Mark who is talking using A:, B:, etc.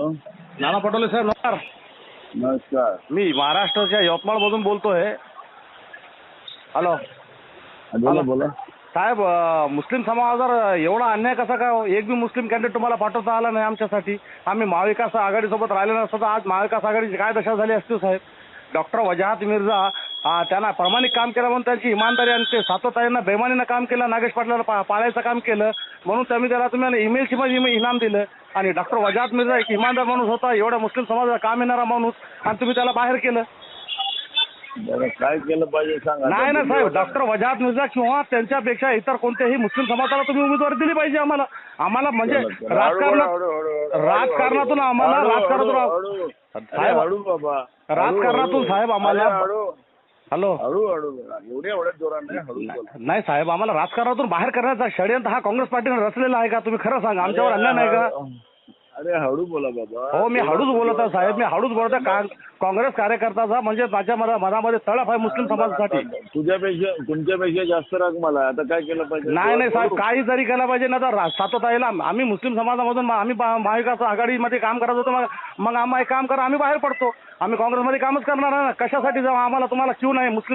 A: नाना पटोले साहेब नमस्कार.
B: नमस्कार.
A: मी महाराष्ट्राच्या यवतमाळमधून बोलतोय. हॅलो.
B: बोला
A: हॅलो.
B: बोला.
A: साहेब अं, मुस्लिम समाजावर एवढा अन्याय कसा काय हो? एक बी मुस्लिम कॅन्डिडेट तुम्हाला पाठवता आला नाही आमच्यासाठी. आम्ही महाविकास आघाडीसोबत राहिले नसतं तर आज महाविकास आघाडीची काय दशा झाली असती हो, साहेब? डॉक्टर वजाहत मिर्झा त्यांना प्रामाणिक काम केलं म्हणून त्यांची इमानदारी आणि ते सातत्यानं बेमानीनं काम केलं नागेश पाटलाला पा- पाळायचं काम केलं. म्हणून तुम्ही त्याला तुम्ही इमेलची मध्ये इमे- इनाम दिलं. आणि डॉक्टर वजाहत मिर्झा एक इमानदार माणूस होता एवढ्या मुस्लिम समाजाला काम येणारा माणूस आणि तुम्ही त्याला बाहेर केलं.
B: काय केलं पाहिजे सांगा.
A: नाही ना साहेब डॉक्टर वजाहत मिर्झा किंवा त्यांच्यापेक्षा इतर कोणत्याही मुस्लिम समाजाला तुम्ही उमेदवारी दिली पाहिजे आम्हाला. आम्हाला म्हणजे राजकारणात राजकारणातून आम्हाला राजकारणातून साहेब, राजकारणातून साहेब आम्हाला- हॅलो.
B: हळू हळू एवढ्या एवढ्या जोरात नाही हळू.
A: नाही साहेब आम्हाला राजकारणातून बाहेर करण्याचा षडयंत्र हा काँग्रेस पार्टीने रचलेला आहे का? तुम्ही खरं सांगा. आमच्यावर अन्याय नाही का?
B: अरे हळू बोला बाबा.
A: हो मी हळूच बोलत आहे साहेब मी हळूच बोलत आहे. का- काँग्रेस कार्यकर्त्याचा म्हणजे माझ्या मना- मनामध्ये तळप आहे मुस्लिम समाजासाठी.
B: तुझ्यापेक्षा तुमच्यापेक्षा जास्त राग मला आहे. आता काय केलं पाहिजे?
A: नाही नाही साहेब. काही जरी केला पाहिजे ना तर रा- सातत्याला आम्ही मुस्लिम समाजामधून मा- आम्ही बा- महाविकास आघाडीमध्ये काम करत होतो मग मग आम्हाला एक काम करा आम्ही बाहेर पडतो. आम्ही काँग्रेसमध्ये कामच करणार आहे ना. कशासाठी जाऊ? आम्हाला तुम्हाला क्यू नाही मुस्लिम